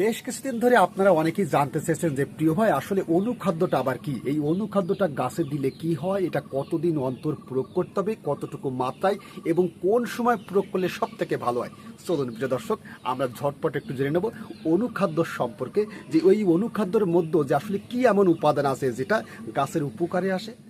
বেশ কিছুদিন ধরে আপনারা অনেকেই জানতে চেয়েছেন যে, প্রিয় ভাই, আসলে অনুখাদ্যটা আবার কি? এই অনুখাদ্যটা গাছে দিলে কি হয়? এটা কতদিন অন্তর প্রয়োগ করতে হবে? কতটুকু মাত্রায়? এবং কোন সময় প্রয়োগ করলে সব থেকে ভালো হয়? চলুন, প্রিয় দর্শক, আমরা ঝটপট একটু জেনে নেব অনুখাদ্য সম্পর্কে যে, ওই অনুখাদ্যর মধ্যে যে, আসলে কি এমন উপাদান আছে যেটা গাছের উপকারে আসে?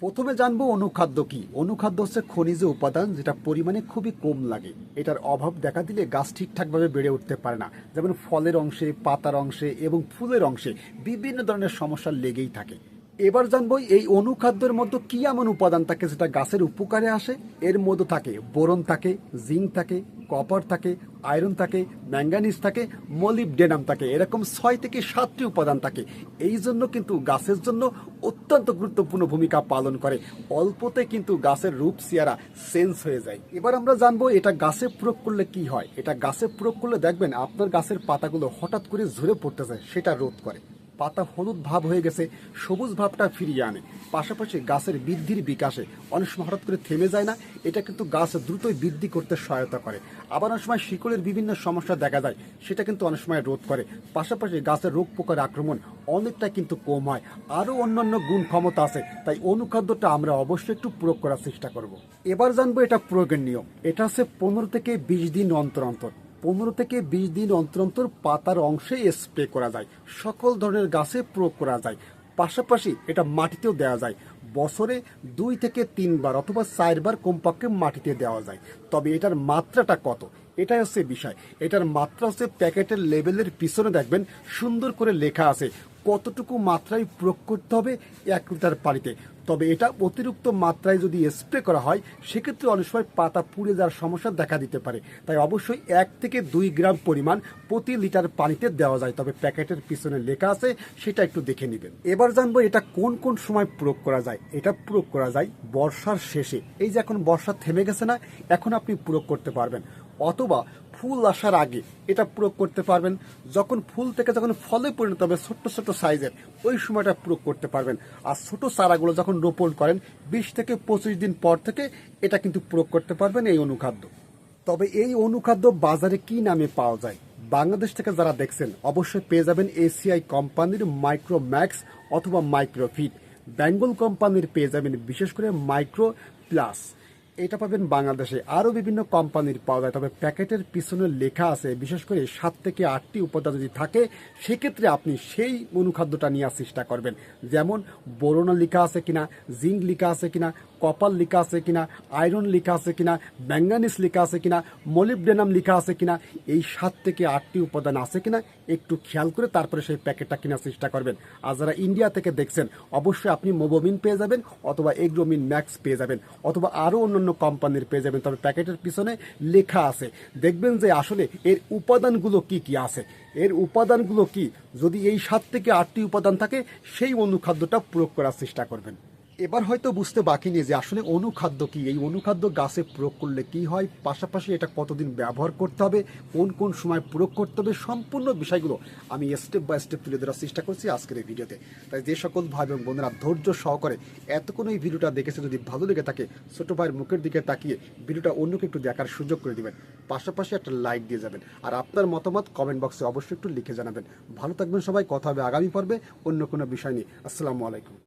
প্রথমে জানব অনুখাদ্য কি। অনুখাদ্য হচ্ছে খনিজ উপাদান, যেটা পরিমাণে খুবই কম লাগে। এটার অভাব দেখা দিলে গাছ ঠিকঠাকভাবে বেড়ে উঠতে পারে না। যেমন ফলের অংশে, পাতার অংশে এবং ফুলের অংশে বিভিন্ন ধরনের সমস্যা লেগেই থাকে। এবার জানব এই অনুখাদ্যের মধ্যে কি এমন উপাদান থাকে যেটা গাছের উপকারে আসে? এর মধ্যে থাকে বোরন থাকে, জিঙ্ক থাকে, কপার থাকে, আয়রন থাকে, ম্যাঙ্গানিজ থাকে, মলিবডেনাম থাকে। এরকম ছয় থেকে সাতটি উপাদান থাকে। এই জন্য কিন্তু গাছের জন্য অত্যন্ত গুরুত্বপূর্ণ ভূমিকা পালন করে। অল্পতে কিন্তু গাছের রূপ সিয়ারা চেঞ্জ হয়ে যায়। এবার আমরা জানব এটা গাছে প্রয়োগ করলে কি হয়? এটা গাছে প্রয়োগ করলে দেখবেন আপনার গাছের পাতাগুলো হঠাৎ করে ঝরে পড়তেছে, সেটা রোধ করে। পাতা হলুদ ভাব হয়ে গেছে, সবুজ ভাবটা ফিরিয়ে আনে। পাশাপাশি গাছের বৃদ্ধির বিকাশে অনেক সময় হঠাৎ করে থেমে যায় না, এটা কিন্তু গাছ দ্রুতই বৃদ্ধি করতে সহায়তা করে। আবার অনেক সময় শিকড়ের বিভিন্ন সমস্যা দেখা যায় সেটা কিন্তু অনেক সময় রোধ করে। পাশাপাশি গাছের রোগ পোকার আক্রমণ অনেকটা কিন্তু কম হয়, আরও অন্যান্য গুণ ক্ষমতা আছে, তাই অনুখাদ্যটা আমরা অবশ্যই একটু প্রয়োগ করার চেষ্টা করব। এবার জানব এটা প্রয়োগের নিয়ম। এটা হচ্ছে পনেরো থেকে বিশ দিন অন্তর অন্তর। পনেরো থেকে বিশ দিন অন্তর অন্তর পাতার অংশে স্প্রে করা যায়। সকল ধরনের গাছে প্রয়োগ করা যায়। পাশাপাশি এটা মাটিতেও দেওয়া যায়। বছরে দুই থেকে তিনবার অথবা চারবার কমপক্ষে মাটিতে দেওয়া যায়। তবে এটার মাত্রাটা কত? এটাই হচ্ছে বিষয়। এটার মাত্রা হচ্ছে প্যাকেটের লেবেলের পিছনে দেখবেন, সুন্দর করে লেখা আছে। কতটুকু মাত্রায় প্রয়োগ করতে হবে এক লিটার পানিতে? তবে এটা অতিরিক্ত মাত্রায় যদি স্প্রে করা হয়, সেক্ষেত্রে অনেক সময় পাতা পুড়ে যাওয়ার সমস্যা দেখা দিতে পারে। তাই অবশ্যই এক থেকে দুই গ্রাম পরিমাণ প্রতি লিটার পানিতে দেওয়া যায়। তবে প্যাকেটের পিছনে লেখা আছে, সেটা একটু দেখে নেবেন। এবার জানব এটা কোন কোন সময় প্রয়োগ করা যায়। এটা প্রয়োগ করা যায় বর্ষার শেষে। এই যে এখন বর্ষা থেমে গেছে না, এখন আপনি প্রয়োগ করতে পারবেন। অথবা ফুল আসার আগে এটা প্রয়োগ করতে পারবেন। যখন ফুল থেকে যখন ফলে পরিণত হবে ছোট্ট ছোট্ট সাইজের, ওই সময়টা প্রয়োগ করতে পারবেন। আর ছোট চারাগুলো যখন রোপণ করেন বিশ থেকে পঁচিশ দিন পর থেকে এটা কিন্তু প্রয়োগ করতে পারবেন এই অনুখাদ্য। তবে এই অনুখাদ্য বাজারে কি নামে পাওয়া যায়? বাংলাদেশ থেকে যারা দেখছেন, অবশ্যই পেয়ে যাবেন এসিআই কোম্পানির মাইক্রো ম্যাক্স অথবা মাইক্রোফিট। বেঙ্গল কোম্পানির পেয়ে যাবেন বিশেষ করে মাইক্রো প্লাস এটা পাবেন বাংলাদেশে। আরও বিভিন্ন কোম্পানির পাওয়া যায়, তবে প্যাকেটের পিছনে লেখা আছে, বিশেষ করে সাত থেকে আটটি উপাদান যদি থাকে, সেক্ষেত্রে আপনি সেই অনুখাদ্যটা নেওয়ার চেষ্টা করবেন। যেমন, বোরোনা লেখা আছে কিনা, জিঙ্ক লেখা আছে কিনা কপার লেখা আছে কিনা আয়রন লেখা আছে কিনা ম্যাঙ্গানিস লেখা আছে কিনা মলিবডেনাম লেখা আছে কিনা, এই সাত থেকে আটটি উপাদান আছে কিনা একটু খেয়াল করে তারপরে সেই প্যাকেটটা কেনার চেষ্টা করবেন। আর যারা ইন্ডিয়া থেকে দেখছেন, অবশ্যই আপনি মোবোমিন পেয়ে যাবেন অথবা এগ্রোমিন ম্যাক্স পেয়ে যাবেন অথবা আরও অন্যান্য কোম্পানির পেয়ে যাবেন। তবে প্যাকেটের পিছনে লেখা আছে। দেখবেন যে আসলে এর উপাদানগুলো কি কি আছে। এর উপাদানগুলো কি? যদি এই সাত থেকে আটটি উপাদান থাকে, সেই অনুখাদ্যটা প্রয়োগ করার চেষ্টা করবেন। এবার হয়তো বুঝতে বাকি নেই যে আসলে অনুখাদ্য কি? এই অনুখাদ্য গাছে প্রয়োগ করলে কি হয়? পাশাপাশি এটা কতদিন ব্যবহার করতে হবে? কোন কোন সময় প্রয়োগ করতে হবে? সম্পূর্ণ বিষয়গুলো আমি স্টেপ বাই স্টেপ তুলে ধরার চেষ্টা করছি আজকের এই ভিডিওতে। তাই যে সকল ভাই এবং বোনেরা ধৈর্য সহকারে এতক্ষণ এই ভিডিওটা দেখেছে, যদি ভালো লেগে থাকে, ছোট ভাইয়ের মুখের দিকে তাকিয়ে ভিডিওটা অন্যকে একটু দেখার সুযোগ করে দিবেন। পাশাপাশি একটা লাইক দিয়ে যাবেন। আর আপনার মতামত কমেন্ট বক্সে অবশ্যই একটু লিখে জানাবেন। ভালো থাকবেন সবাই। কথা হবে আগামী পর্বে অন্য কোনো বিষয় নিয়ে। আসসালামু আলাইকুম।